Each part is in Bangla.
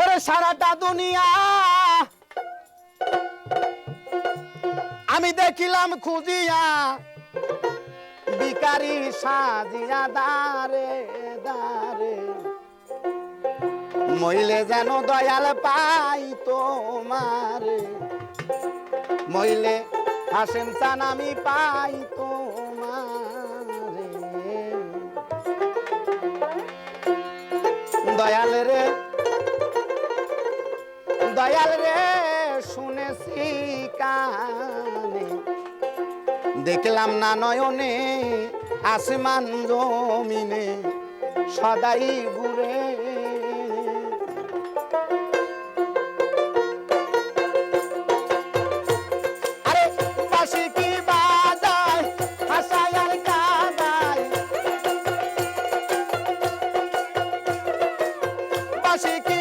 ওরে সারাটা দুনিয়া। আমি দেখিলাম খুঁজিয়া বিকারি সাজিয়া দারে দারে। মইলে যেন দয়াল পাই তোমারে। মইলে হাসেন চান আমি পাই তো দয়াল রে। দয়াল রে শুনেছি কানে। দেখলাম না নয়নে আসমান জমিনে সদাই ঘুরে আশিক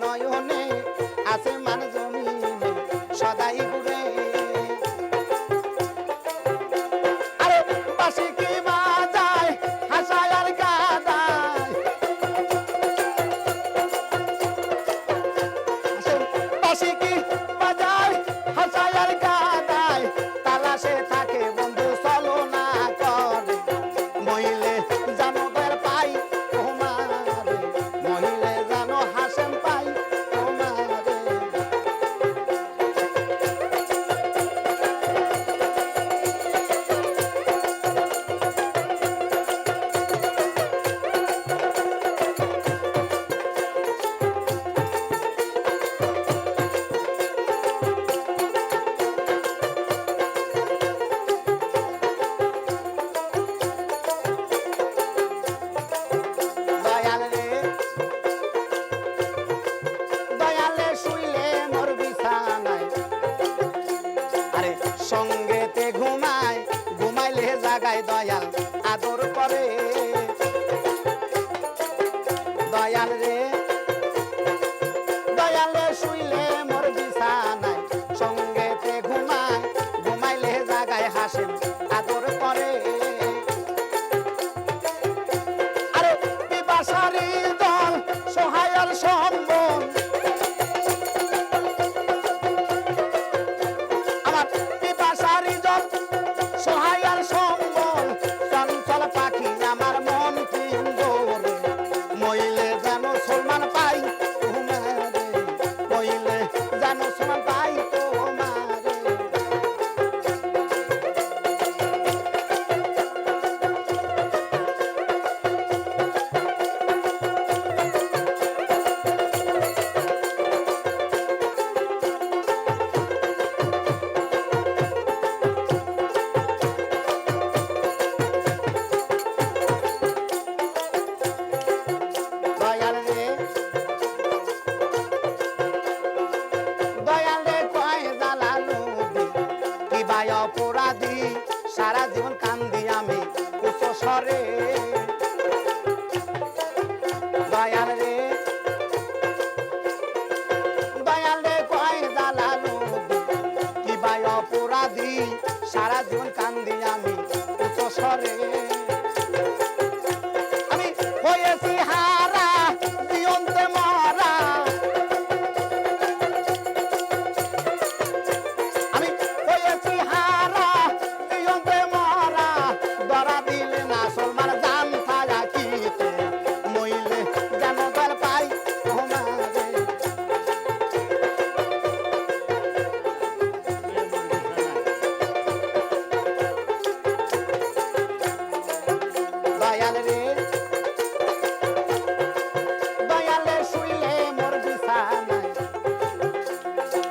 নয়নে আসে মানুষ দয়াল নাই অপরাধী, সারা জীবন কান্দি আমি কুসরে দয়াল রে দয়াল রে, কয় জালালু কি ভাই অপরাধী, সারা জীবন কান্দি আমি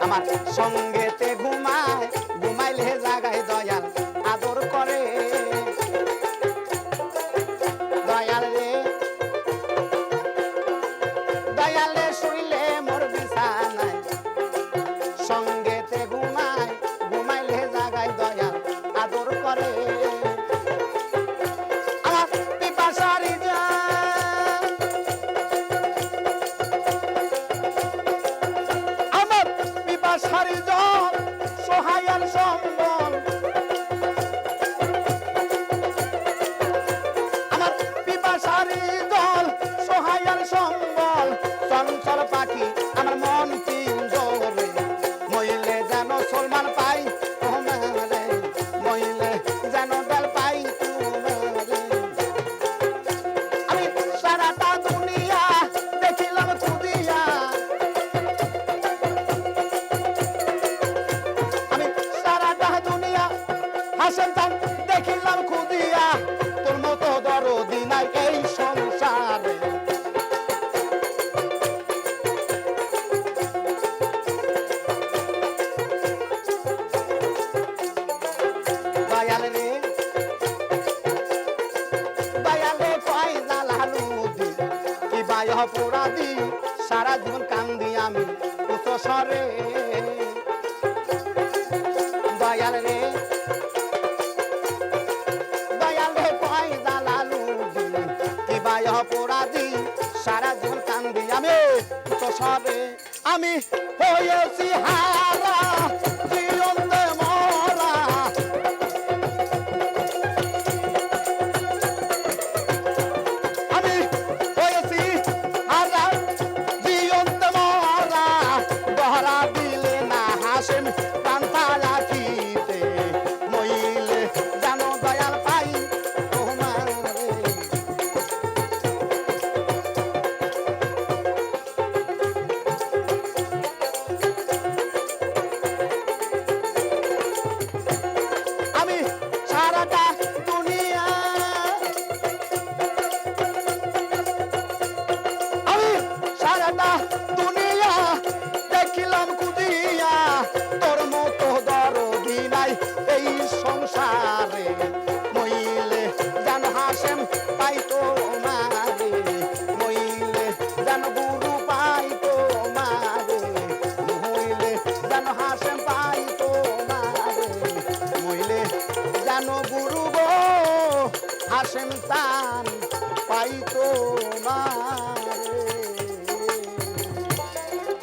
আমার সঙ্গেতে বায় পুরাদি সারা জীবন কান্দি আমি উচ্চ স্বরে দয়াল রে, দয়ালে কয় জালালু দি কি বায় পুরাদি সারা জীবন কান্দি আমি উচ্চ স্বরে আমি হয়েছি হারা দুনিয়া, দেখিলাম কুদিয়া, তোর মতো দরদি নাই এই সংসারে। মইলে জান হাসেম পাইতো মারে। মইলে জান গুরু পাইতো মারে। মইলে জান হাসেম পাইতো মারে। মইলে জানো গুরু গো, হাসেম তান পাইতো